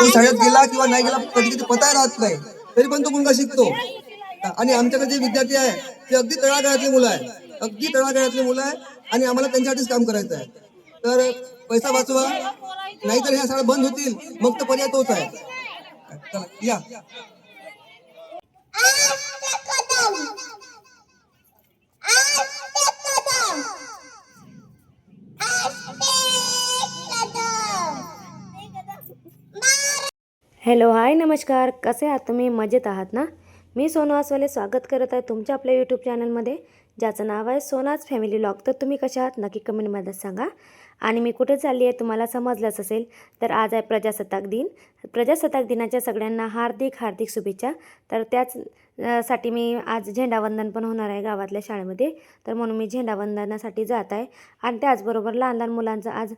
तो शाळेत गेला किंवा नाही गेला कधी कधी पता राहत नाही. तरी पण तो मुलगा शिकतो. आणि आमच्याकडे जे विद्यार्थी आहे ते अगदी तळागाळातले मुलं आहे अगदी तळागाळातले मुलं आहे आणि आम्हाला त्यांच्यासाठीच काम करायचं आहे. तर पैसा वाचवा नाहीतर ह्या शाळा बंद होतील. मग तर पर्याय तोच आहे. या. हॅलो हाय नमस्कार. कसे आहात तुम्ही? मजेत आहात ना? मी सोनू आसवाले स्वागत करत आहे तुमच्या आपल्या यूट्यूब चॅनलमध्ये ज्याचं नाव आहे सोनाज फॅमिली लॉग तर तुम्ही कशा आहात? नक्की कमेंटमध्ये सांगा. आणि मी कुठे चालली आहे तुम्हाला समजलंच असेल. तर आज आहे प्रजासत्ताक दिन. प्रजासत्ताक दिनाच्या सगळ्यांना हार्दिक हार्दिक शुभेच्छा. तर त्याच साठी मी आज झेंडावंदन पण होणार आहे गावातल्या शाळेमध्ये. तर म्हणून मी झेंडावंदनासाठी जात आहे. आणि त्याचबरोबर लहान लहान मुलांचं आज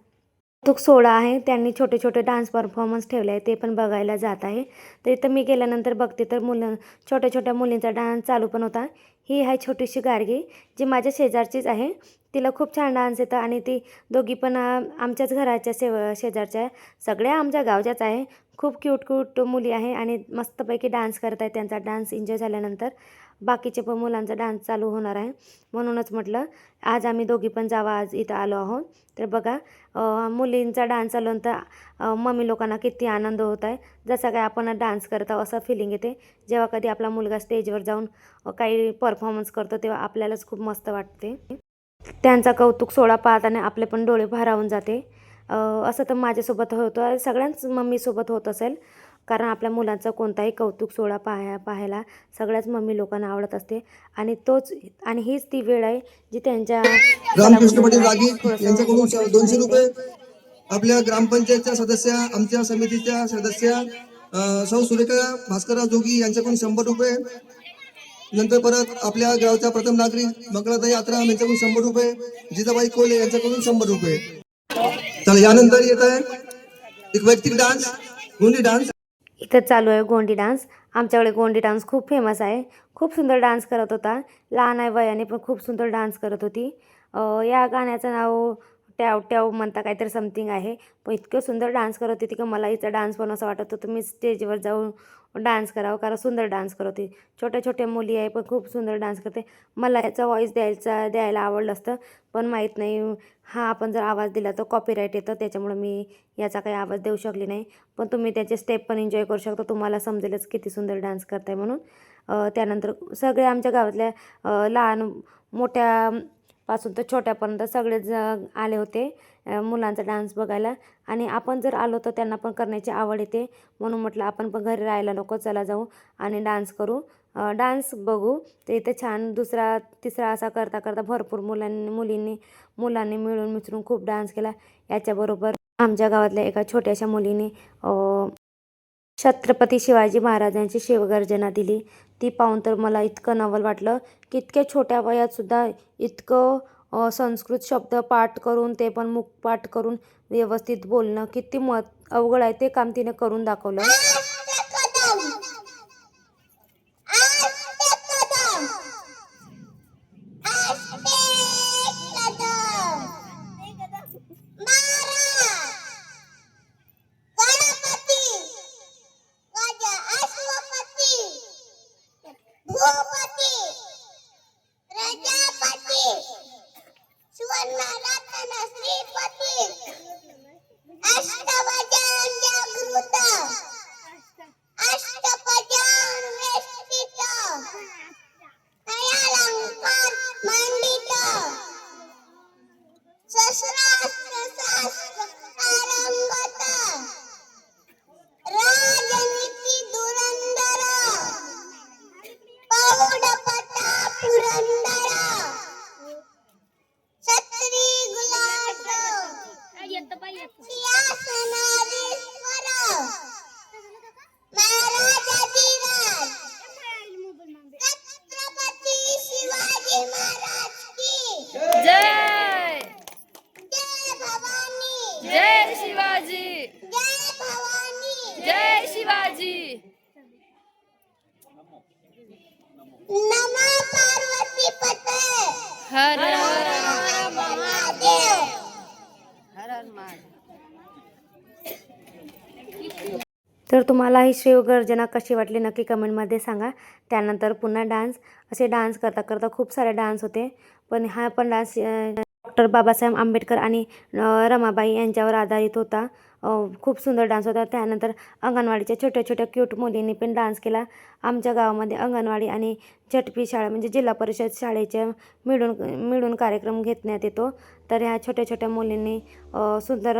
कौतुक सोहळा आहे. त्यांनी छोटे छोटे डान्स परफॉर्मन्स ठेवले आहे ते पण बघायला जात आहे. तर इथं मी गेल्यानंतर बघते तर मुलं छोट्या छोट्या मुलींचा डान्स चालू पण होता. ही आहे छोटीशी गार्गी जी माझ्या शेजारचीच आहे. तिला खूप छान डान्स येतं आणि ती दोघी पण आमच्याच घराच्या शेव शेजारच्या सगळ्या आमच्या गावच्याच आहे. खूप क्यूट क्यूट मुली आहे आणि मस्तपैकी डान्स करत आहेत त्यांचा डान्स एन्जॉय झाल्यानंतर. बाकीचे पण मुलांचा डान्स चालू होणार आहे. म्हणूनच म्हटलं आज आम्ही दोघी पण जावा आज इथं आलो आहोत. तर बघा मुलींचा डान्स चालवून तर मम्मी लोकांना किती आनंद होत आहे. जसा काय आपण डान्स करत आहोत असं फिलिंग येते. जेव्हा कधी आपला मुलगा स्टेजवर जाऊन काही परफॉर्मन्स करतो तेव्हा आपल्यालाच खूप मस्त वाटते. त्यांचा कौतुक सोहळा पाहताना आपले पण डोळे भारावून जाते. असं तर माझ्यासोबत होतं. सगळ्यांच मम्मीसोबत होत असेल. कारण आपल्या मुलांचा कोणताही कौतुक सोहळा पाहाय पाहायला सगळ्याच मम्मी लोकांना आवडत असते. आणि तोच आणि हीच ती वेळ आहे जी त्यांच्या दोनशे रुपये आपल्या ग्रामपंचायतच्या सदस्या आमच्या समितीच्या सदस्या सौ सुरेखा भास्करराव जोगी यांच्याकडून शंभर रुपये. नंतर परत आपल्या गावच्या प्रथम नागरिक मंगळाताई आत्राम यांच्याकडून शंभर रुपये. जिजाबाई कोले यांच्याकडून शंभर रुपये. चला यानंतर येत आहे एक वैयक्तिक डान्स गोंडी डान्स. इथं चालू आहे गोंडी डान्स. आमच्याकडे गोंडी डान्स खूप फेमस आहे. खूप सुंदर डान्स करत होता. लहान आहे वयाने पण खूप सुंदर डान्स करत होती. या गाण्याचं नाव ट्याव ट्याव म्हणता काहीतरी समथिंग आहे. पण इतकं सुंदर डान्स करत होती की मला हिचा डान्स पण असं वाटत होतं. मी स्टेजवर जाऊन डान्स करावं कारण सुंदर डान्स करत होती. छोट्या छोट्या मुली आहे पण खूप सुंदर डान्स करते. मला याचा वॉईस द्यायचा द्यायला आवडलं असतं पण माहीत नाही. हा आपण जर आवाज दिला तर कॉपीराईट येतं त्याच्यामुळं मी याचा काही आवाज देऊ शकले नाही. पण तुम्ही त्याचे स्टेप पण एन्जॉय करू शकता. तुम्हाला समजेलच किती सुंदर डान्स करताय म्हणून. त्यानंतर सगळे आमच्या गावातल्या लहान मोठ्या पासून तर छोट्यापर्यंत सगळेच आले होते मुलांचा डान्स बघायला. आणि आपण जर आलो तर त्यांना पण करण्याची आवड येते. म्हणून म्हटलं आपण पण घरी राहायला नको चला जाऊ आणि डान्स करू. डान्स बघू. तर इथे छान दुसरा तिसरा असा करता करता भरपूर मुलांनी मुलींनी मुलांनी मिळून मिसळून खूप डान्स केला. याच्याबरोबर आमच्या गावातल्या एका छोट्याशा मुलीने छत्रपती शिवाजी महाराजांची शिवगर्जना दिली. ती पाहून तर मला इतकं नवल वाटलं. की इतक्या छोट्या वयात सुद्धा इतकं संस्कृत शब्द पाठ करून ते पण मुखपाठ करून व्यवस्थित बोलणं किती मत अवघड आहे ते काम तिने करून दाखवलं. तर तुम्हाला ही शिवगर्जना कशी वाटली नक्की कमेंटमध्ये सांगा. त्यानंतर पुन्हा डान्स. असे डान्स करता करता खूप सारे डान्स होते. पण हा पण डान्स डॉक्टर बाबासाहेब आंबेडकर आणि रमाबाई यांच्यावर आधारित होता. खूप सुंदर डान्स होता. त्यानंतर अंगणवाडीच्या छोट्या छोट्या क्यूट मुलींनी पण डान्स केला. आमच्या गावामध्ये अंगणवाडी आणि झटपी शाळा म्हणजे जिल्हा परिषद शाळेच्या मिळून मिळून कार्यक्रम घेण्यात येतो. तर ह्या छोट्या छोट्या मुलींनी सुंदर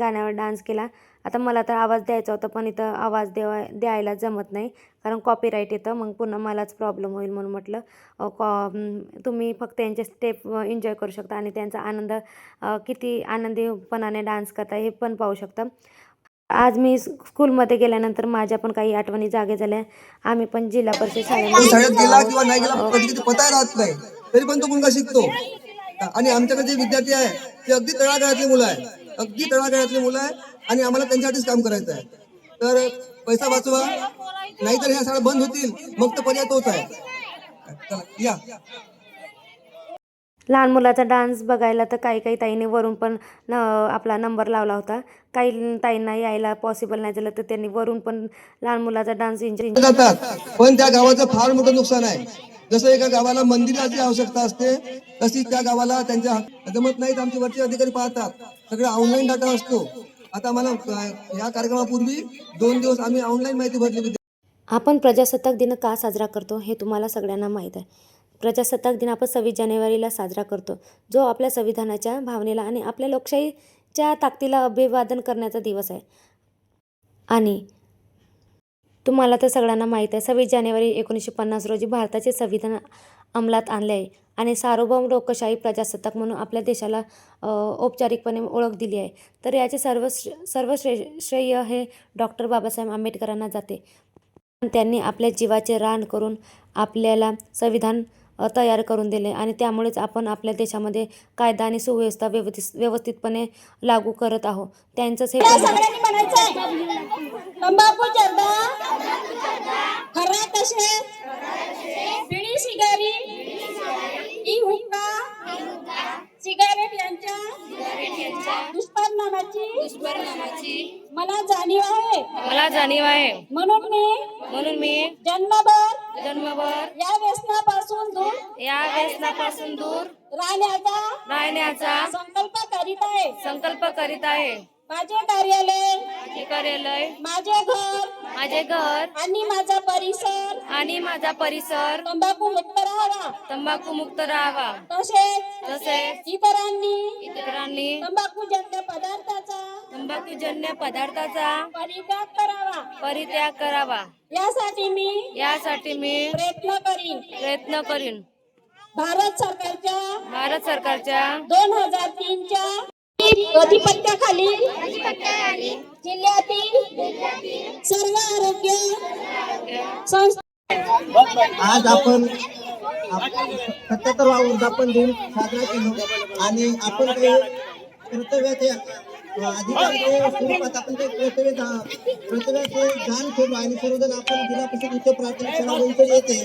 गाण्यावर डान्स केला. आता मला तर आवाज द्यायचा होता पण इथं आवाज देवा द्यायला जमत नाही. कारण कॉपीराईट येतं मग पुन्हा मलाच प्रॉब्लेम होईल म्हणून म्हटलं. कॉ तुम्ही फक्त यांचे स्टेप एन्जॉय करू शकता आणि त्यांचा आनंद किती आनंदीपणाने डान्स करता हे पण पाहू शकता. आज मी स्कूलमध्ये गेल्यानंतर माझ्या पण काही आठवणी जागे झाल्या. आम्ही पण जिल्हा परिषद शाळेत गेला किंवा नाही गेला कधी कधी पता राहत नाही. तरी पण तो मुलगा शिकतो. आणि आमच्याकडे जे विद्यार्थी आहे ते अगदी तळागाळातली मुलं आहे. अगदी तळागाळातली मुलं आहे आणि आम्हाला त्यांच्यासाठीच काम करायचं आहे. तर पैसा वाचवा नाहीतर ह्या शाळा बंद होतील. मग तर पर्याय तोच आहे. या. लहान मुलाचा डान्स बघायला तर काही काही ताईने वरून पण न आपला नंबर लावला होता. काही ताईंना यायला पॉसिबल नाही झालं तर त्यांनी वरून पण लहान मुलाचा डान्स एन्जॉय जातात. पण त्या गावाचं फार मोठं नुकसान आहे. जसं एका गावाला मंदिराची आवश्यकता असते तशी त्या गावाला त्यांच्या जमत नाहीत आमचे वरचे अधिकारी पाहतात. सगळं ऑनलाईन डाटा असतो. आता अं, या कार्यक्रमापूर्वी दोन दिवस आम्ही ऑनलाईन माहिती भरली आपण प्रजासत्ताक दिन का साजरा करतो हे तुम्हाला सगळ्यांना माहीत आहे. प्रजासत्ताक दिन आपण सव्वीस जानेवारीला साजरा करतो. जो आपल्या संविधानाच्या भावनेला आणि आपल्या लोकशाहीच्या ताकदीला अभिवादन करण्याचा दिवस आहे. आणि तुम्हाला तर सगळ्यांना माहीत आहे सव्वीस जानेवारी एकोणीसशे पन्नास रोजी भारताचे संविधान अंमलात आणले आहे आणि सार्वभौम लोकशाही प्रजासत्ताक म्हणून आपल्या देशाला औपचारिकपणे ओळख दिली आहे. तर याचे सर्व सर्व श्रे श्रेय हे डॉक्टर बाबासाहेब आंबेडकरांना जाते. त्यांनी आपल्या जीवाचे रान करून आपल्याला संविधान तयार करून दिले. आणि त्यामुळेच आपण आपल्या देशामध्ये कायदा आणि सुव्यवस्था व्यवस्थित व्यवस्थितपणे लागू करत आहोत. त्यांचंच हे तंबाखू सिगारेट यांच्या दुष्परिणामाची मला जाणीव आहे. मला जाणीव आहे. म्हणून मी जन्मभर जन्मभर या व्यसनापासून दूर या व्यसनापासून दूर राहण्याचा राहण्याचा संकल्प करीत आहे. संकल्प करीत आहे. माझे कार्यालय कार्यालय माझे घर माझे घर आणि माझा परिसर आणि माझा परिसर तंबाखू मुक्त तंबाखू मुक्त राहावा. तसेच तसेच इतरांनी इतरांनी तंबाखूजन्य पदार्थाचा तंबाखूजन्य पदार्थाचा परित्याग करावा. परित्याग करावा. यासाठी मी यासाठी मी प्रयत्न करीन. प्रयत्न करीन. भारत सरकारच्या भारत सरकारच्या दोन हजार तीनच्या अधिपत्याखाली जिल्ह्यातील सर्व आरोग्य संस्था आज आपण सत्याहत्तर वर्धापन दिन साजरा केलो. आणि आपण ते कर्तव्याचे अधिकाराचे स्वरूपात आपण ते कर्तव्य जा- कर्तव्याचे जाण केलो आणि सर्वजण आपण जिल्हा परिषद उच्च प्राथमिक शाळा वंचित येते.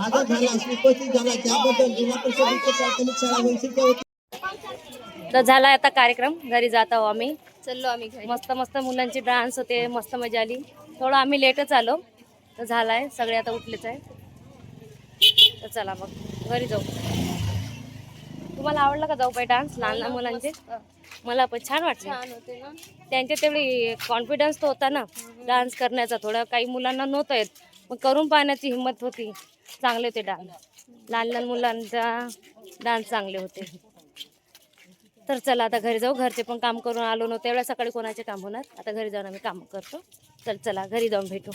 हजर झाला उपस्थित झाला त्याबद्दल जिल्हा परिषद उच्च प्राथमिक शाळा वंचितच्या वतीने तर झाला आता कार्यक्रम. घरी जात आहो आम्ही. चाललो आम्ही घरी. मस्त मस्त मुलांचे डान्स होते मस्त मजा आली. थोडं आम्ही लेटच आलो. तर झालाय सगळे आता उठलेच आहे तर चला मग घरी जाऊ. तुम्हाला आवडला का जाऊ पाय डान्स लहान लहान मुलांचे? मला पण छान वाटलं. त्यांच्या तेवढी कॉन्फिडन्स तो होता ना. डान्स करण्याचा थोडं काही मुलांना नव्हतं येत. मग करून पाहण्याची हिंमत होती. चांगले होते डान्स लहान लहान मुलांचा डान्स चांगले होते. तर चला आता घरी जाऊ. घरचे पण काम करून आलो नव्हतं. एवढ्या सकाळी कोणाचे काम होणार? आता घरी जाऊन आम्ही काम करतो. चल चला घरी जाऊन भेटू.